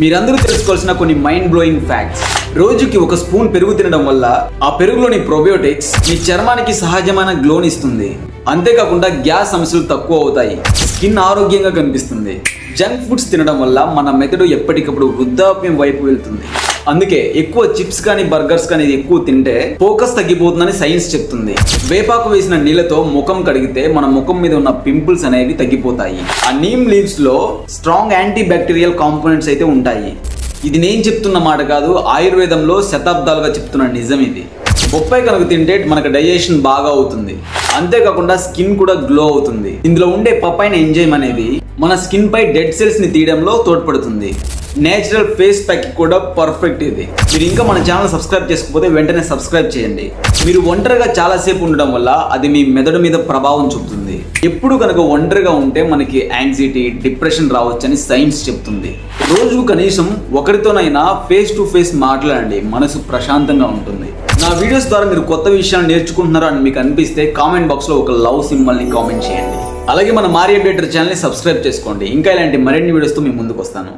మీరందరూ తెలుసుకోవాల్సిన కొన్ని మైండ్ బ్లోయింగ్ ఫ్యాక్ట్స్ రోజుకి ఒక స్పూన్ పెరుగు తినడం వల్ల ఆ పెరుగులోని ప్రోబయోటిక్స్ మీ చర్మానికి సహజమైన గ్లోనిస్తుంది అంతేకాకుండా గ్యాస్ సమస్యలు తక్కువ అవుతాయి. స్కిన్ ఆరోగ్యంగా కనిపిస్తుంది. జంక్ ఫుడ్స్ తినడం వల్ల మన మెదడు ఎప్పటికప్పుడు వృద్ధాప్యం వైపు వెళ్తుంది. అందుకే ఎక్కువ చిప్స్ కానీ బర్గర్స్ కానీ ఎక్కువ తింటే ఫోకస్ తగ్గిపోతుందని సైన్స్ చెప్తుంది. వేపాకు వేసిన నీళ్ళతో ముఖం కడిగితే మన ముఖం మీద ఉన్న పింపుల్స్ అనేవి తగ్గిపోతాయి. ఆ నీమ్ లీవ్స్లో స్ట్రాంగ్ యాంటీ బ్యాక్టీరియల్ కాంపోనెంట్స్ అయితే ఉంటాయి. ఇది నేను చెప్తున్న మాట కాదు ఆయుర్వేదంలో శతాబ్దాలుగా చెప్తున్న నిజం ఇది. బొప్పాయి కనుక తింటే మనకు డైజెషన్ బాగా అవుతుంది. అంతేకాకుండా స్కిన్ కూడా గ్లో అవుతుంది. ఇందులో ఉండే పప్పైన ఎంజైమ్ అనేది మన స్కిన్ పై డెడ్ సెల్స్ని తీయడంలో తోడ్పడుతుంది. నేచురల్ ఫేస్ ప్యాక్ కూడా పర్ఫెక్ట్ ఇది. మీరు ఇంకా మన ఛానల్ సబ్స్క్రైబ్ చేసుకోకపోతే వెంటనే సబ్స్క్రైబ్ చేయండి. మీరు ఒంటరిగా చాలాసేపు ఉండడం వల్ల అది మీ మెదడు మీద ప్రభావం చూపుతుంది. ఎప్పుడు కనుక ఒంటరిగా ఉంటే మనకి యాంగ్జైటీ డిప్రెషన్ రావచ్చని సైన్స్ చెప్తుంది. రోజు కనీసం ఒకరితోనైనా ఫేస్ టు ఫేస్ మాట్లాడండి. మనసు ప్రశాంతంగా ఉంటుంది. నా వీడియోస్ ద్వారా మీరు కొత్త విషయాలు నేర్చుకుంటున్నారు అని మీకు అనిపిస్తే కామెంట్ బాక్స్లో ఒక లవ్ సింబల్ని కామెంట్ చేయండి. అలాగే మన మారియా అప్డేటర్ ఛానల్ని సబ్స్క్రైబ్ చేసుకోండి. ఇంకా ఇలాంటి మరిన్ని వీడియోస్తో మీ ముందుకు వస్తాను.